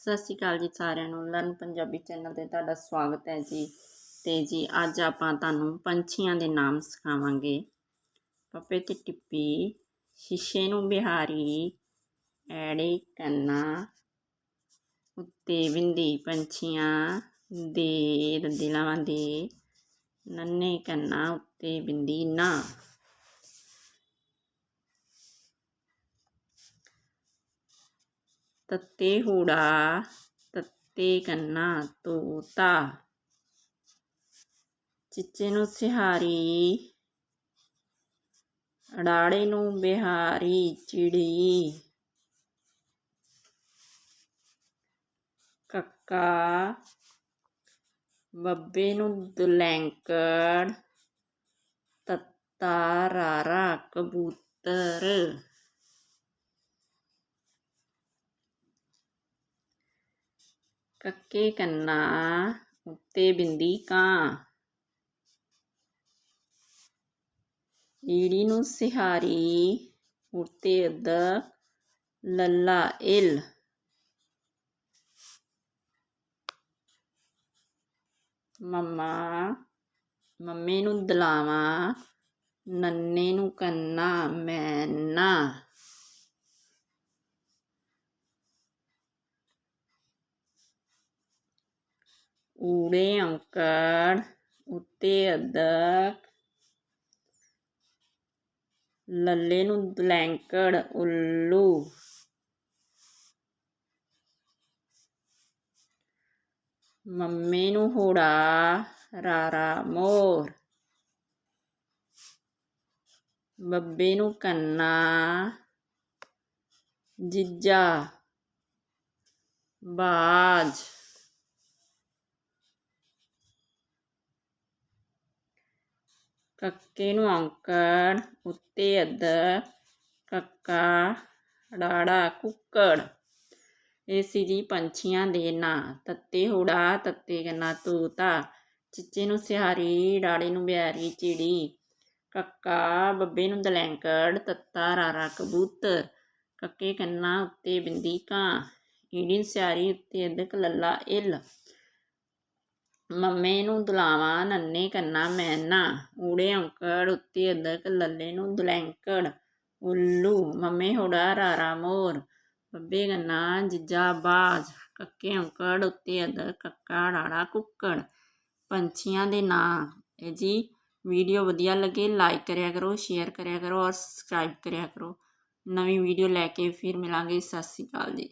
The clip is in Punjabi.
ਸਤਿ ਸ਼੍ਰੀ ਅਕਾਲ ਜੀ ਸਾਰਿਆਂ ਨੂੰ, ਲਰਨ ਪੰਜਾਬੀ ਚੈਨਲ ਤੇ ਤੁਹਾਡਾ ਸਵਾਗਤ ਹੈ ਜੀ। ਤੇ ਜੀ, ਅੱਜ ਆਪਾਂ ਤੁਹਾਨੂੰ ਪੰਛੀਆਂ ਦੇ ਨਾਮ ਸਿਖਾਵਾਂਗੇ। ਪੱਪੇ ਤੇ ਟਿੱਪੀ, ਸ਼ੀਸ਼ੇ ਨੂੰ ਬਿਹਾਰੀ, ਐੜੇ ਕੰਨਾ, ਉੱਤੇ ਬਿੰਦੀ ਪੰਛੀਆਂ ਦੇ ਦਿਲਾਵਾਂ ਦੇ, ਨੰਨੇ ਕੰਨਾ, ਉੱਤੇ ਬਿੰਦੀ ਨਾ। ਤੱਤੇ ਹੂੜਾ, ਤੱਤੇ ਕੰਨਾ ਤੋਤਾ। ਚਿੱਚੇ ਨੂੰ ਸਿਹਾਰੀ ਅੜਾੜੇ ਨੂੰ ਬਿਹਾਰੀ, ਚਿੜੀ। ਕੱਕਾ, ਬੱਬੇ ਨੂੰ ਦੁਲੈਂਕੜ, ਤੱਤਾ ਰਾਰਾ ਕਬੂਤਰ। ਕੱਕੇ ਕੰਨਾ ਉੱਤੇ ਬਿੰਦੀ ਕਾਂ। ਈੜੀ ਨੂੰ ਸਿਹਾਰੀ ਉੱਤੇ ਅਦ ਲੱਲਾ ਇਲ। ਮੰਮਾ, ਮੰਮੇ ਨੂੰ ਦਲਾਵਾਂ, ਨੰਨੇ ਨੂੰ ਕੰਨਾ ਮੈਨਾ ਊੜੇ ਔਂਕੜ ਉੱਤੇ ਅੱਧਕ ਲੱਲੇ ਨੂੰ ਦੁਲੈਂਕੜ ਉੱਲੂ, ਮੰਮੇ ਨੂੰ ਹੋੜਾ, ਰਾਰਾ, ਮੋਰ, ਬੱਬੇ ਨੂੰ ਕੰਨਾ, ਜਿੱਜਾ, ਬਾਜ। ਕੱਕੇ ਨੂੰ ਔਂਕੜ ਉੱਤੇ ਅੱਧ ਕੱਕਾ ਡਾੜਾ ਕੁੱਕੜ ਇਹ ਸੀ ਜੀ ਪੰਛੀਆਂ ਦੇ ਨਾਂ ਤੱਤੇ ਹੁੜਾ ਤੱਤੇ ਗੰਨਾ ਤੋਤਾ ਚਿੱਚੇ ਨੂੰ ਸਿਹਾਰੀ ਡਾੜੇ ਨੂੰ ਬਿਆਰੀ ਚਿੜੀ ਕੱਕਾ ਬੱਬੇ ਨੂੰ ਦਲੈਂਕੜ ਤੱਤਾ ਰਾਰਾ ਕਬੂਤਰ ਕੱਕੇ ਕੰਨਾ ਉੱਤੇ ਬਿੰਦੀ ਕਾਂ ਈੜੀ ਸਿਆਰੀ ਉੱਤੇ ਅਦਕ ਲੱਲਾ ਇਲ ਮੰਮੇ ਨੂੰ ਦੁਲਾਵਾਂ, ਨੰਨੇ ਕੰਨਾ ਮੈਨਾ ਊੜੇ ਔਂਕੜ ਉੱਤੇ ਅਦਕ ਲੱਲੇ ਨੂੰ ਦੁਲੈਂਕੜ, ਉੱਲੂ, ਮੰਮੇ ਹੋੜਾ, ਰਾਰਾ ਮੋਰ, ਬੱਬੇ ਗੰਨਾ, ਜਿੱਜਾ ਬਾਜ, ਕੱਕੇ ਔਂਕੜ ਉੱਤੇ ਅਦਕ ਕੱਕਾ, ਰਾੜਾ ਕੁੱਕੜ, ਪੰਛੀਆਂ ਦੇ ਨਾਂ। ਇਹ ਜੀ ਵੀਡੀਓ ਵਧੀਆ ਲੱਗੇ ਲਾਈਕ ਕਰਿਆ ਕਰੋ ਸ਼ੇਅਰ ਕਰਿਆ ਕਰੋ ਔਰ ਸਬਸਕ੍ਰਾਈਬ ਕਰਿਆ ਕਰੋ। ਨਵੀਂ ਵੀਡੀਓ ਲੈ ਕੇ ਫਿਰ ਮਿਲਾਂਗੇ, ਸਤਿ ਸ਼੍ਰੀ ਅਕਾਲ ਜੀ।